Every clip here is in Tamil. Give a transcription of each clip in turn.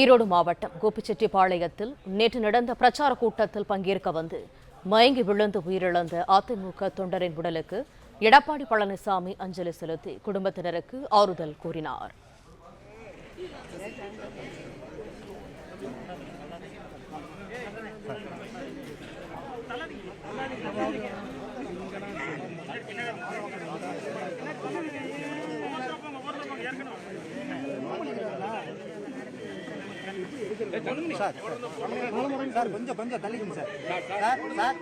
ஈரோடு மாவட்டம் கோபிச்செட்டிப்பாளையத்தில் நேற்று நடந்த பிரச்சார கூட்டத்தில் பங்கேற்க வந்து மயங்கி விழுந்து உயிரிழந்த அதிமுக தொண்டரின் உடலுக்கு எடப்பாடி பழனிசாமி அஞ்சலி செலுத்தி குடும்பத்தினருக்கு ஆறுதல் கூறினார். சார் சார் கொஞ்சம் கொஞ்சம் தள்ளிக்கணும் சார் சார் சார்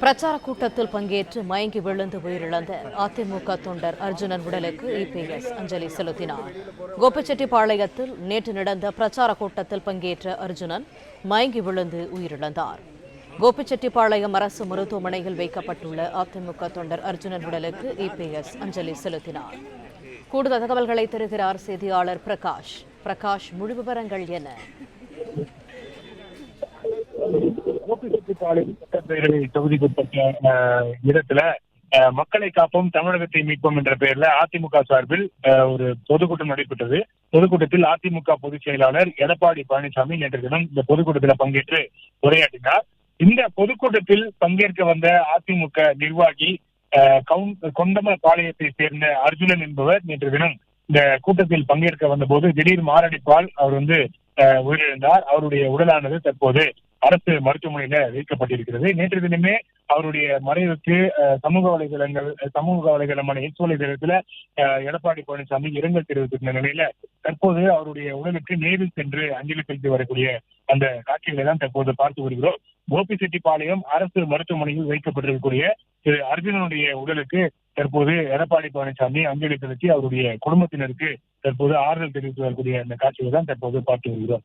பிரச்சார கூட்டத்தில் பங்கேற்று மயங்கி விழுந்து உயிரிழந்த அதிமுக தொண்டர் அர்ஜுனன் உடலுக்கு இபிஎஸ் அஞ்சலி செலுத்தினார். கோபிச்செட்டிப்பாளையத்தில் நேற்று நடந்த பிரச்சார கூட்டத்தில் பங்கேற்ற அர்ஜுனன் மயங்கி விழுந்து உயிரிழந்தார். கோபிச்செட்டிப்பாளையம் அரசு மருத்துவமனையில் வைக்கப்பட்டுள்ள அதிமுக தொண்டர் அர்ஜுனன் உடலுக்கு இபிஎஸ் அஞ்சலி செலுத்தினார். கூடுதல் தகவல்களை தருகிறார் செய்தியாளர் பிரகாஷ். பிரகாஷ் முழு விவரங்கள் என்ன? கோபிச்செட்டிப்பாளையம் சட்டப்பேரவை தொகுதிக்குட்பட்ட இடத்துல மக்களை காப்போம் தமிழகத்தை மீட்போம் என்ற பெயர்ல அதிமுக சார்பில் ஒரு பொதுக்கூட்டம் நடைபெற்றது. பொதுக்கூட்டத்தில் அதிமுக பொதுச் செயலாளர் எடப்பாடி பழனிசாமி நேற்று தினம் இந்த பொதுக்கூட்டத்தில் பங்கேற்று உரையாற்றினார். இந்த பொதுக்கூட்டத்தில் பங்கேற்க வந்த அதிமுக நிர்வாகி கொண்டம பாளையத்தை சேர்ந்த அர்ஜுனன் என்பவர் நேற்று தினம் இந்த கூட்டத்தில் பங்கேற்க வந்தபோது திடீர் மாரடைப்பால் அவர் வந்து உயிரிழந்தார். அவருடைய உடலானது தற்போது அரசு மருத்துவமனையில வைக்கப்பட்டிருக்கிறது. நேற்று தினமே அவருடைய மறைவுக்கு சமூக வலைதளங்கள் சமூக வலைதளமான எக்ஸ் வலைதளத்துல அஹ், எடப்பாடி பழனிசாமி இரங்கல் தெரிவித்திருந்த நிலையில தற்போது அவருடைய உடலுக்கு நேரில் சென்று அஞ்சலி செலுத்தி வரக்கூடிய அந்த காட்சிகளை தான் தற்போது பார்த்து வருகிறோம். கோபிச்செட்டிப்பாளையம் அரசு மருத்துவமனையில் வைக்கப்பட்டிருக்கக்கூடிய திரு அர்ஜுனனுடைய உடலுக்கு தற்போது எடப்பாடி பழனிசாமி அஞ்சலி செலுத்தி அவருடைய குடும்பத்தினருக்கு தற்போது ஆறுதல் தெரிவித்து வரக்கூடிய அந்த காட்சிகளை தான் தற்போது பார்த்து வருகிறோம்.